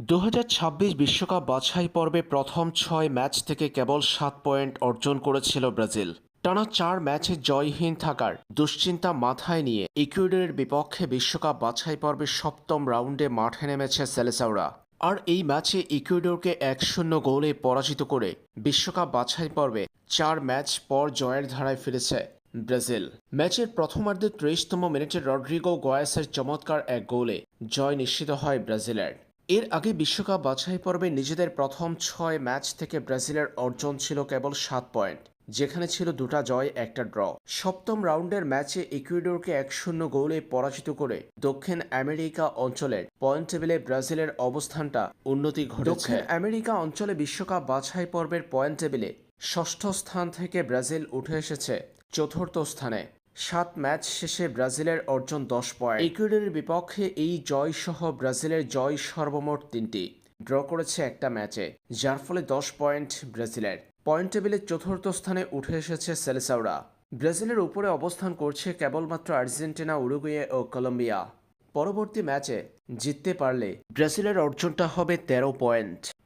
দু বিশ্বকাপ বাছাই পর্বে প্রথম ছয় ম্যাচ থেকে কেবল সাত পয়েন্ট অর্জন করেছিল ব্রাজিল। টানা চার ম্যাচে জয়হীন থাকার দুশ্চিন্তা মাথায় নিয়ে ইকুয়েডরের বিপক্ষে বিশ্বকাপ বাছাই পর্বের সপ্তম রাউন্ডে মাঠে নেমেছে সেলেসাওরা আর এই ম্যাচে ইকুয়েডরকে এক শূন্য গোলে পরাজিত করে বিশ্বকাপ বাছাই পর্বে চার ম্যাচ পর জয়ের ধারায় ফিরেছে ব্রাজিল। ম্যাচের প্রথমার্ধে ত্রিশতম মিনিটে রড্রিগো গোয়াসের চমৎকার এক গোলে জয় নিশ্চিত হয় ব্রাজিলের। এর আগে বিশ্বকাপ বাছাই পর্বে নিজেদের প্রথম ছয় ম্যাচ থেকে ব্রাজিলের অর্জন ছিল কেবল সাত পয়েন্ট, যেখানে ছিল দুটা জয়, একটা ড্র। সপ্তম রাউন্ডের ম্যাচে ইকুয়েডরকে এক শূন্য গোলে পরাজিত করে দক্ষিণ আমেরিকা অঞ্চলের পয়েন্ট টেবিলে ব্রাজিলের অবস্থানটা উন্নতি ঘটেছে। দক্ষিণ আমেরিকা অঞ্চলে বিশ্বকাপ বাছাই পর্বের পয়েন্ট টেবিলে ষষ্ঠ স্থান থেকে ব্রাজিল উঠে এসেছে চতুর্থ স্থানে। সাত ম্যাচ শেষে ব্রাজিলের অর্জন দশ পয়েন্ট। ইকুয়েডরের বিপক্ষে এই জয় সহ ব্রাজিলের জয় সর্বমোট তিনটি। ড্র করেছে একটা ম্যাচে, যার ফলে দশ পয়েন্ট ব্রাজিলের। পয়েন্ট টেবিলের চতুর্থ স্থানে উঠে এসেছে সেলেসাওরা ব্রাজিলের উপরে অবস্থান করছে কেবলমাত্র আর্জেন্টিনা, উরুগুয়ে ও কলম্বিয়া। পরবর্তী ম্যাচে জিততে পারলে ব্রাজিলের অর্জনটা হবে তেরো পয়েন্ট।